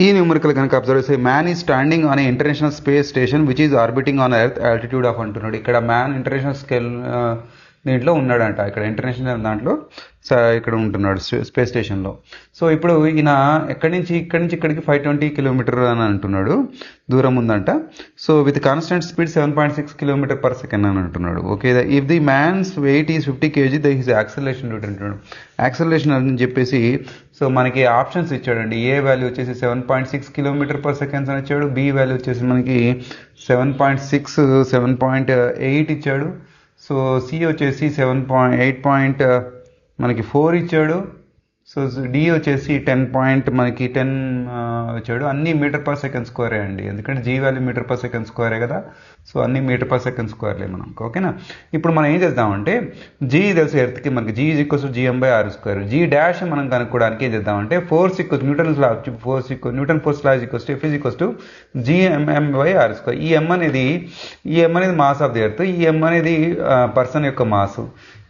ఈ న్యూమరికల్ కనుక అబ్జర్వ్ చేస్తే man is standing on international space station which is orbiting on earth altitude of అంటున్నాడు ఇక్కడ man international scale దీంట్లో ఉన్నాడంట. ఇక్కడ ఇంటర్నేషనల్ దాంట్లో స- ఇక్కడ ఉంటున్నాడు స్పేస్ స్టేషన్లో సో ఇప్పుడు ఈయన ఎక్కడి నుంచి ఇక్కడి నుంచి ఇక్కడికి ఫైవ్ ట్వంటీ కిలోమీటర్ అని అంటున్నాడు. దూరం ఉందంట. So with constant speed seven point six kilometre per second అని అంటున్నాడు. Okay if the man's weight is fifty KG the his acceleration due to అంటున్నాడు యాక్సలేషన్ అని చెప్పేసి సో మనకి ఆప్షన్స్ ఇచ్చాడండి. ఏ వాల్యూ వచ్చేసి seven point six kilometre per seconds అని ఇచ్చాడు. బి వాల్యూ వచ్చేసి మనకి seven point six seven point eight ఇచ్చాడు. సో సి వచ్చేసి సెవెన్ పాయింట్ ఎయిట్ పాయింట్ మనకి ఫోర్ ఇచ్చాడు. సో డి వచ్చేసి టెన్ పాయింట్ మనకి టెన్ వచ్చాడు. అన్ని మీటర్ పర్ సెకండ్ స్క్వేరే అండి. ఎందుకంటే G value metre per second స్క్వేరే కదా. సో అన్ని మీటర్ పర్ సెకండ్ స్క్వేర్లే మనం ఓకేనా? ఇప్పుడు మనం ఏం చేద్దామంటే జీ తెలుసు ఎర్త్కి మనకి. G equals GM by R square. G dash మనం కనుక్కోవడానికి ఏం చేద్దామంటే force equals Newton law force equal Newton force law equals to F equals to GMM by R square. ఈ ఎం అనేది ఈ ఎం అనేది మాస్ ఆఫ్ ది ఎర్త్. ఈ M అనేది పర్సన్ యొక్క మాస్.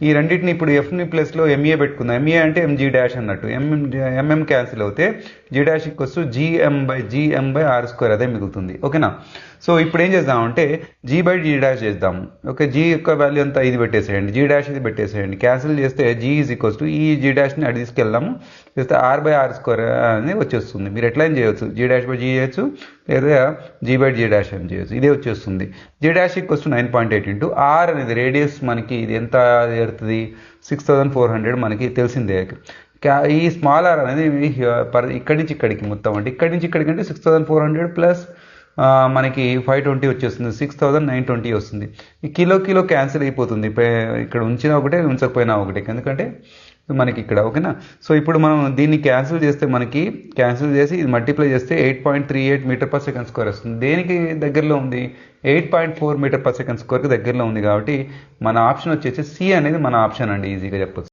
ఈ రెండింటిని ఇప్పుడు ఎఫ్ని ప్లస్లో ఎంఏ పెట్టుకుందాం. ఎంఏ అంటే ఎంజీ డాష్ అన్నట్టు. ఎంఎం ఎంఎం క్యాన్సిల్ అవుతే G dash equals to GM by GM by R square అదే మిగులుతుంది. ఓకేనా సో ఇప్పుడు ఏం చేద్దామంటే జీ బై జీ డాష్ చేద్దాం. ఓకే జీ యొక్క వాల్యూ అంతా ఇది పెట్టేసేయండి. జీ డాష్ ఇది పెట్టేసేయండి. క్యాన్సిల్ చేస్తే జీ ఈజ్ ఈక్వల్స్ టు ఈ జీ డాష్ని అడి తీసుకెళ్దాము. చేస్తే ఆర్ బై ఆర్ స్క్వేర్ అనేది వచ్చేస్తుంది. మీరు ఎట్లా ఏం చేయొచ్చు. జీ డాష్ బై జీ చేయొచ్చు. లేదా జీ బై జీ డాష్ అని చేయొచ్చు. ఇదే వచ్చేస్తుంది. G dash equals to nine point eight into r అనేది రేడియస్ మనకి ఇది ఎంత ఎడుతుంది సిక్స్ థౌసండ్ ఫోర్ హండ్రెడ్ మనకి తెలిసిందే. క్యా- ఈ స్మాల్ ఆర్ అనేది పర్ ఇక్కడి నుంచి ఇక్కడికి మొత్తం అంటే ఇక్కడి నుంచి ఇక్కడికి అంటే six thousand four hundred plus మనకి ఫైవ్ ట్వంటీ వచ్చేస్తుంది. సిక్స్ థౌసండ్ నైన్ ట్వంటీ వస్తుంది. ఈ కిలో కిలో క్యాన్సిల్ అయిపోతుంది. ఇక్కడ ఉంచినా ఒకటే ఉంచకపోయినా ఒకటే. ఎందుకంటే మనకి ఇక్కడ ఓకేనా? సో ఇప్పుడు మనం దీన్ని క్యాన్సిల్ చేస్తే మనకి క్యాన్సిల్ చేసి ఇది మల్టిప్లై చేస్తే eight point three eight metre per second square వస్తుంది. దేనికి దగ్గరలో ఉంది? Eight point four metre per second స్క్వేర్కి దగ్గరలో ఉంది కాబట్టి మన ఆప్షన్ వచ్చేసి సి అనేది మన ఆప్షన్ అండి. ఈజీగా చెప్పచ్చు.